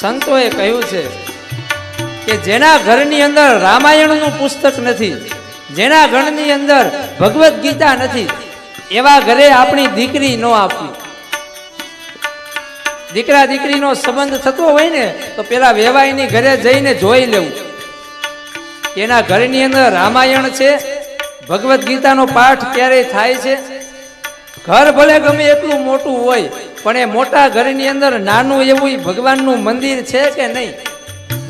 સંતોએ કહ્યું છે કે જેના ઘરની અંદર રામાયણનું પુસ્તક નથી, જેના ઘરની અંદર ભગવદ્ ગીતા નથી, એવા ઘરે આપણી દીકરી ન આપવી. દીકરા દીકરીનો સંબંધ થતો હોય ને, તો પેલા વેવાઈની ઘરે જઈને જોઈ લેવું. એના ઘરની અંદર રામાયણ છે, ભગવદ્ ગીતાનો પાઠ ક્યારેય થાય છે? ઘર ભલે ગમે એટલું મોટું હોય પણ એ મોટા ઘરની અંદર નાનું એવું ભગવાનનું મંદિર છે કે નહીં?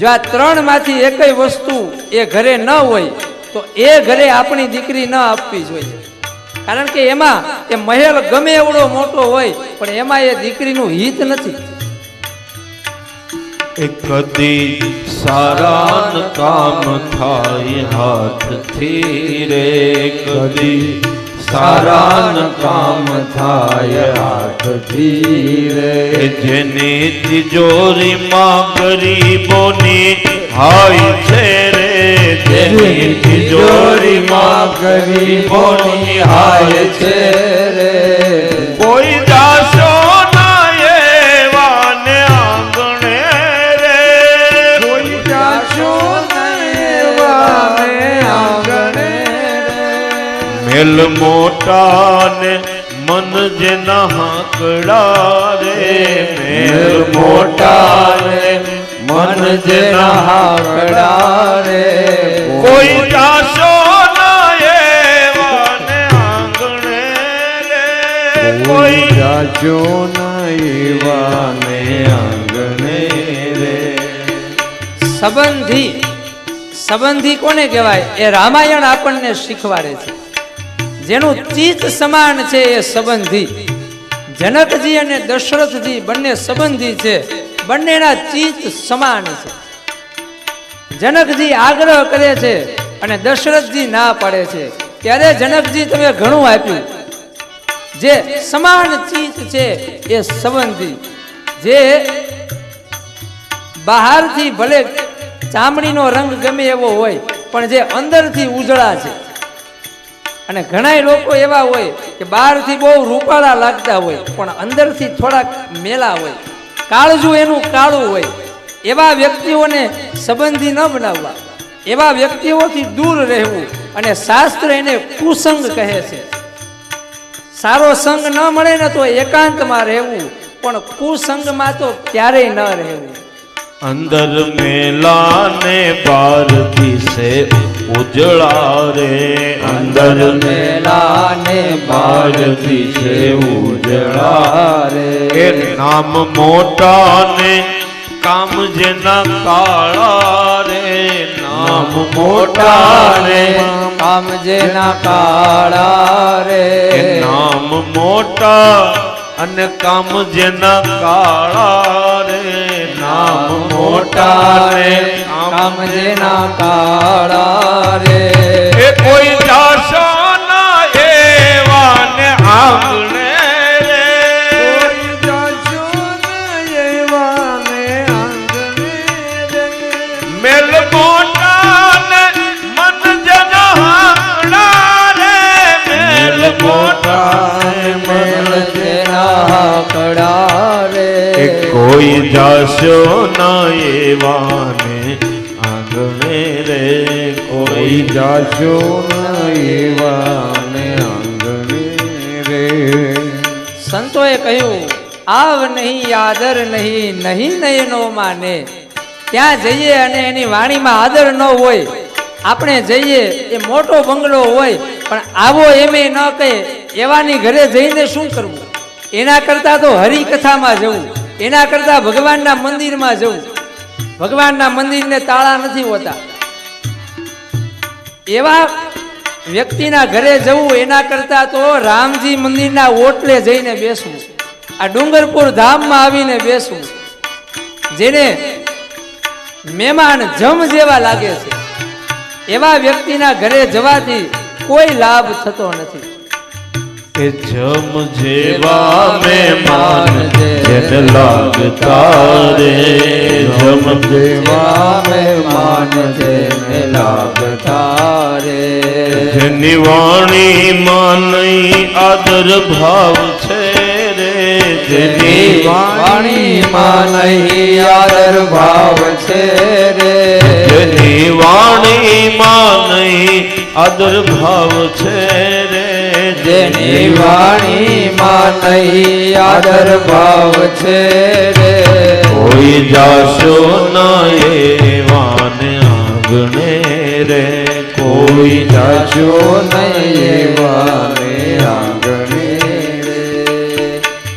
જો આ ત્રણમાંથી એકય વસ્તુ એ ઘરે ન હોય, તો એ ઘરે આપણી દીકરી ન આપવી જોઈએ. કારણ કે એમાં એ મહેલ ગમે એવડો મોટો હોય, પણ એમાં એ દીકરીનું હિત નથી. કદી સારા કામ થાય હાથથી રે કદી સારાન કામ થાય હાથથી રે જેની તિજોરીમાં ગરીબોની હાય છે રે. જેની તિજોરીમાં ગરીબોની હાય છે રે. કોઈ જાશો મોટા ને મન જે હાકડા રે મેલ મોટા મન જે હાકડા રે કોઈ જાશો ના એવાને આંગણે રે કોઈ જાજો નૈવાને આંગણે રે. સંબંધી સંબંધી કોને કહેવાય? એ રામાયણ આપણને શીખવાડે છે. જેનું ચીત સમાન છે એ સંબંધી. જનકજી અને દશરથજી બંને સંબંધી છે. બંનેના ચીત સમાન છે. જનકજી આગ્રહ કરે છે અને દશરથજી ના પાડે છે. ત્યારે જનકજી તમે ઘણું આપ્યું. જે સમાન ચિત્ત છે એ સંબંધી. જે બહારથી ભલે ચામડીનો રંગ ગમે એવો હોય, પણ જે અંદરથી ઉજળા છે. અને ઘણાય લોકો એવા હોય કે બહારથી બહુ રૂપાળા લાગતા હોય, પણ અંદરથી થોડાક મેલા હોય. કાળજું એનું કાળું હોય. એવા વ્યક્તિઓને સંબંધી ન બનાવવા. એવા વ્યક્તિઓથી દૂર રહેવું અને શાસ્ત્ર એને કુસંગ કહે છે. સારો સંગ ન મળે ને તો એકાંતમાં રહેવું, પણ કુસંગમાં તો ક્યારેય ન રહેવું. અંદર મેલા ને બાર દિશે ઉજળા રે અંદર મેલા ને બાર છે ઉજળા રે એ નામ મોટા ને કામ જેના કાળા રે નામ મોટા રે કામ જેના કાળા રે નામ મોટા અને કામ જેના કાળા રે નામ મોટા રે કામ જેના કાળા રે. જાશો ના એવા આંગણે રે કોઈ જાજો નૈવાને આંગણે રે. સંતોએ કહ્યું, આવ નહીં, આદર નહીં નહીં નયનો માને. ત્યાં જઈએ અને એની વાણીમાં આદર ન હોય. આપણે જઈએ, એ મોટો બંગલો હોય, પણ આવો એમે ન કહે. એવાની ઘરે જઈને શું કરવું? એના કરતાં તો હરિકથામાં જવું. એના કરતાં ભગવાનના મંદિરમાં જવું. ભગવાનના મંદિરને તાળા નથી હોતા. એવા વ્યક્તિના ઘરે જવું એના કરતા તો રામજી મંદિરના ઓટલે જઈને બેસવું. આ ડુંગરપુર ધામમાં આવીને બેસવું. જેને મહેમાન જમ જેવા લાગે છે. એવા વ્યક્તિના ઘરે જવાથી કોઈ લાભ થતો નથી. કે જમ જેવા મહેમાન જેને લાગતા રે. જમ જેવા મહેમાન જેને લાગતા રે. જેની વાણી માં નહીં આદર ભાવ છે રે. જેની વાણીમાં નહીં આદર ભાવ છે રે. જેની વાણીમાં નહીં આદર ભાવ છે જેની વાણીમાં નહીં આદર ભાવ છે રે. કોઈ જાશો ન એવાને આંગણે રે. કોઈ જાશો નહીં એવાને આંગણે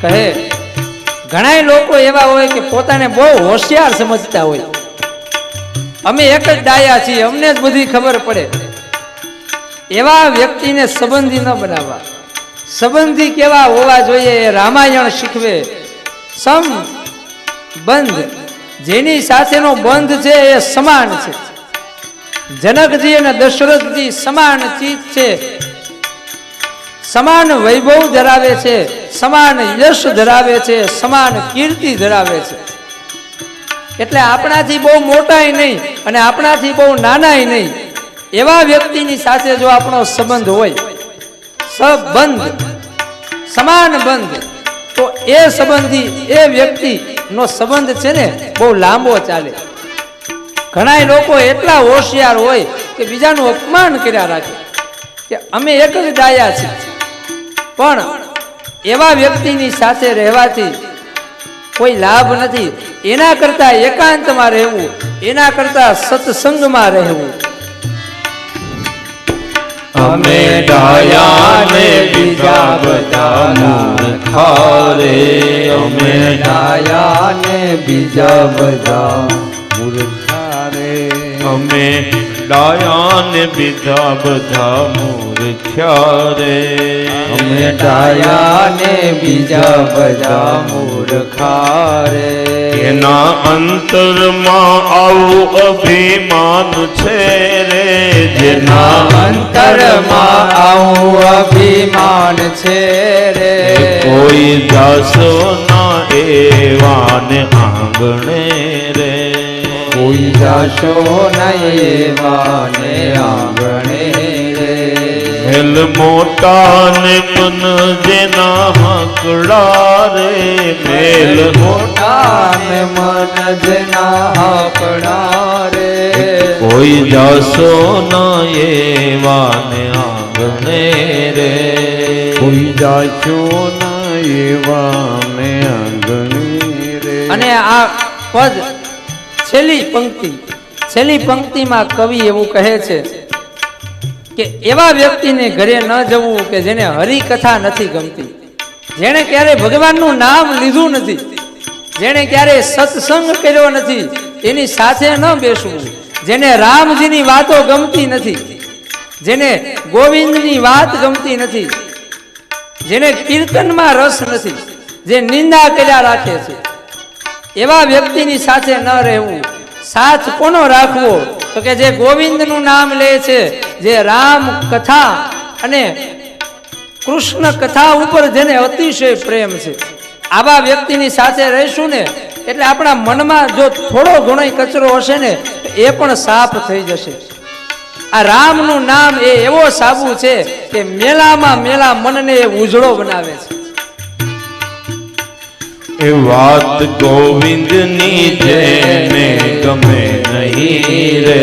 કહે ઘણાય લોકો એવા હોય કે પોતાને બહુ હોશિયાર સમજતા હોય. અમે એક જ ડાયા છીએ અમને જ બધી ખબર પડે. એવા વ્યક્તિને સંબંધી ન બનાવવા. સંબંધી કેવા હોવા જોઈએ એ રામાયણ શીખવે. સમ બંધ. જેની સાથેનો બંધ છે એ સમાન છે. જનકજી અને દશરથજી સમાન ચીજ છે. સમાન વૈભવ ધરાવે છે, સમાન યશ ધરાવે છે, સમાન કીર્તિ ધરાવે છે. એટલે આપણાથી બહુ મોટાય નહીં અને આપણાથી બહુ નાનાય નહીં. એવા વ્યક્તિની સાથે જો આપણો સંબંધ હોય, સંબંધ, સમાન બંધ, તો એ સંબંધી, એ વ્યક્તિ નો સંબંધ છે ને બહુ લાંબો ચાલે. ઘણા લોકો એટલા હોશિયાર હોય કે બીજાનું અપમાન કર્યા રાખે, કે અમે એક જ દાયા છીએ. પણ એવા વ્યક્તિની સાથે રહેવાથી કોઈ લાભ નથી. એના કરતા એકાંતમાં રહેવું, એના કરતા સત્સંગમાં રહેવું. અમે ડાયાને બીજા બધા મૂર્ખા રે અમે ડાયા ને બીજા બધા મૂર્ખા રે અમે ડાયાને બીજા બધા મૂર્ખ્યા રે. અમે ડાયા ને બીજા બધા મૂર્ખા રે. એના અંતરમાં આવું અભિમાન છે રે. જેના અંતરમાં આવું અભિમાન છે રે. કોઈ જાસો ના એવાને આંગણે રે. કોઈ જાશો નહીં વાને આંગણે હેલ મોટા ને મન જેના હકડા રે મેલ. મોટા ને મન જેના હકડા રે કોઈ જાસો ના એવાને આંગણે રે. કોઈ જાસો ના એવા ને આંગણે રે. અને આ પદ છેલ્લી પંક્તિ છેલ્લી પંક્તિમાં કવિ એવું કહે છે કે એવા વ્યક્તિને ઘરે ન જવું કે જેને હરિકથા નથી ગમતી. જેણે ક્યારે ભગવાનનું નામ લીધું નથી, જેણે ક્યારે સત્સંગ કર્યો નથી, એની સાથે ન બેસવું. જેને રામજીની વાતો ગમતી નથી, જેને ગોવિંદની વાત ગમતી નથી, જેને કીર્તનમાં રસ નથી, જે નિંદા કર્યા રાખે છે. એવા વ્યક્તિની સાથે ન રહેવું. સાથ કોનો રાખવો? તો કે જે ગોવિંદનું નામ લે છે જે રામ કથા અને કૃષ્ણ કથા ઉપર જેને અતિશય પ્રેમ છે. આવા વ્યક્તિની સાથે રહીશું ને, એટલે આપણા મનમાં જો થોડો ઘણો કચરો હશે ને એ પણ સાફ થઈ જશે. આ રામનું નામ એ એવો સાબુ છે કે મેલામાં મેલા મનને એ ઉજળો બનાવે છે. એ વાત ગોવિંદની જેને ગમે નહીં રે,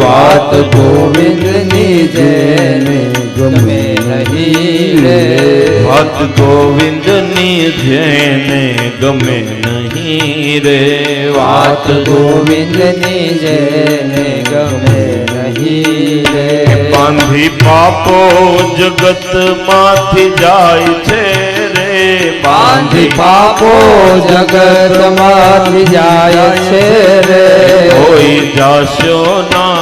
વાત ગોવિંદની વાત ગોવિંદની જેને ગમે નહીં રે વાત. ગોવિંદની જેને ગમે નહીં રે. બાંધી પાપો જગતમાંથી જાય છે રે બાંધી પાપો જગતમાંથી જાય છે રે. કોઈ જાશો ના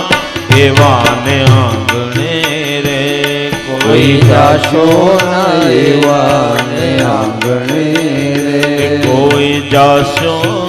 એવાને રે કોઈ જાશો ન આંગણે રે. કોઈ જાશો